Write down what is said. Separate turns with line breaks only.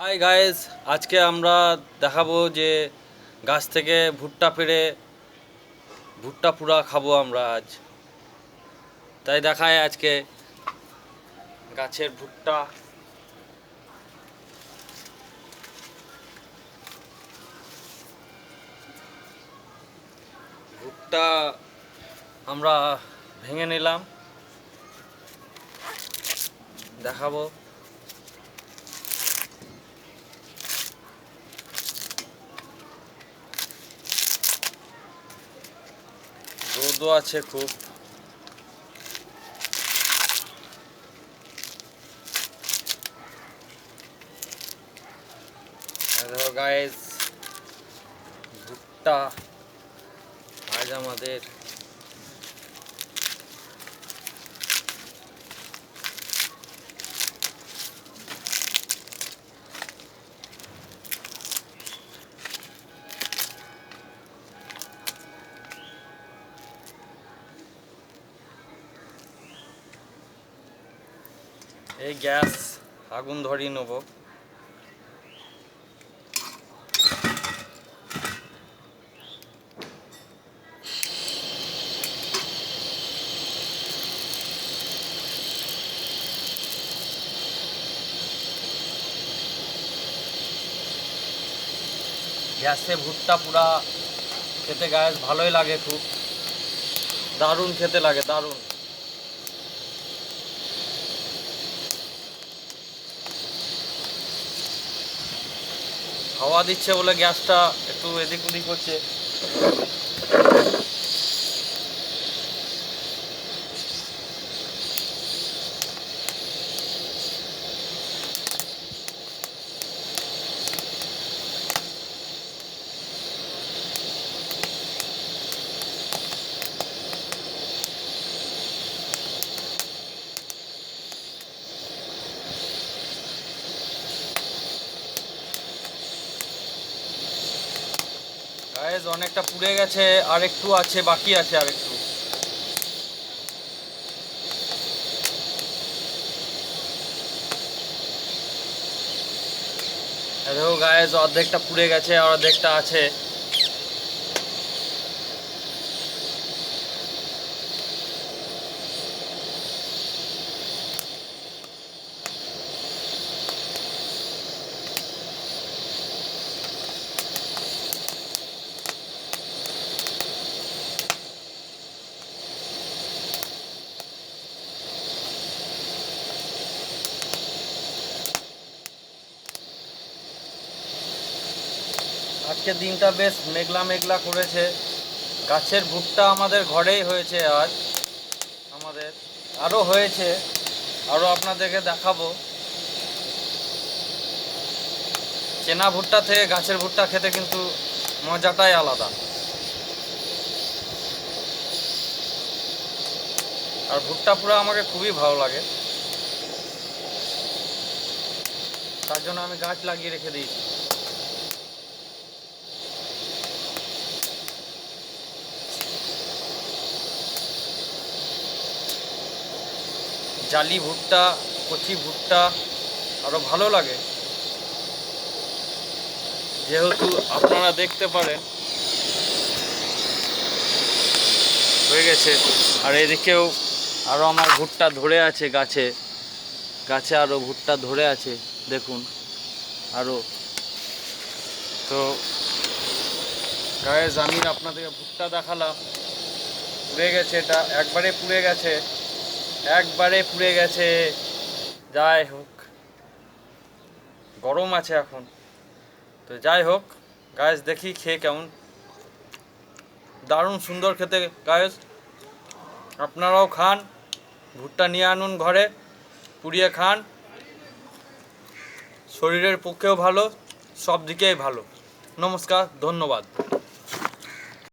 Hi guys আজকে আমরা দেখাবো যে গাছ থেকে ভুট্টা পেড়ে ভুট্টা পুরা খাব আমরা আজ। তাই দেখায় আজকে গাছের ভুট্টা। ভুট্টা আমরা ভেঙে নিলাম। দেখাবো। রোদও আছে খুব। দেখো ভুট্টা আজ আমাদের। এই গ্যাস আগুন ধরিয়ে নেব। গ্যাসে ভুট্টা পুরা খেতে গ্যাস ভালোই লাগে খুব। দারুণ খেতে লাগে, দারুণ। হাওয়া দিচ্ছে বলে গ্যাসটা একটু এদিক ওদিক হচ্ছে। গায়েস অনেকটা পুড়ে গেছে আর একটু আছে, বাকি আছে আর একটু দেখো গায়েস অর্ধেকটা পুড়ে গেছে, আর অর্ধেকটা আছে। আজকে দিনটা বেশ মেঘলা মেঘলা করেছে। গাছের ভুট্টা আমাদের ঘরেই হয়েছে আজ। আমাদের আরও হয়েছে। আরও আপনাদেরকে দেখাবো। চেনা ভুট্টা থেকে গাছের ভুট্টা খেতে কিন্তু মজাটাই আলাদা। আর ভুট্টা পুরো আমাকে খুবই ভালো লাগে। তার জন্য আমি গাছ লাগিয়ে রেখে দিয়েছি। জালি ভুট্টা, কচি ভুট্টা আরও ভালো লাগে। যেহেতু আপনারা দেখতে পারেন, হয়ে গেছে। আর এদিকেও আরও আমার ভুট্টা ধরে আছে গাছে। গাছে আরও ভুট্টা ধরে আছে, দেখুন। আরও তো গায়ে আমি আপনাদেরকে ভুট্টা দেখালাম। পুড়ে গেছে এটা, একবারে পুড়ে গেছে। একবারে পুড়ে গেছে। যাই হোক, গরম আছে এখন। তো যাই হোক গায়েস দেখি খেয়ে কেমন। দারুণ সুন্দর খেতে গায়েস আপনারাও খান, ভুট্টা নিয়ে আনুন ঘরে, পুড়িয়ে খান। শরীরের পক্ষেও ভালো, সব দিকেই ভালো। নমস্কার, ধন্যবাদ।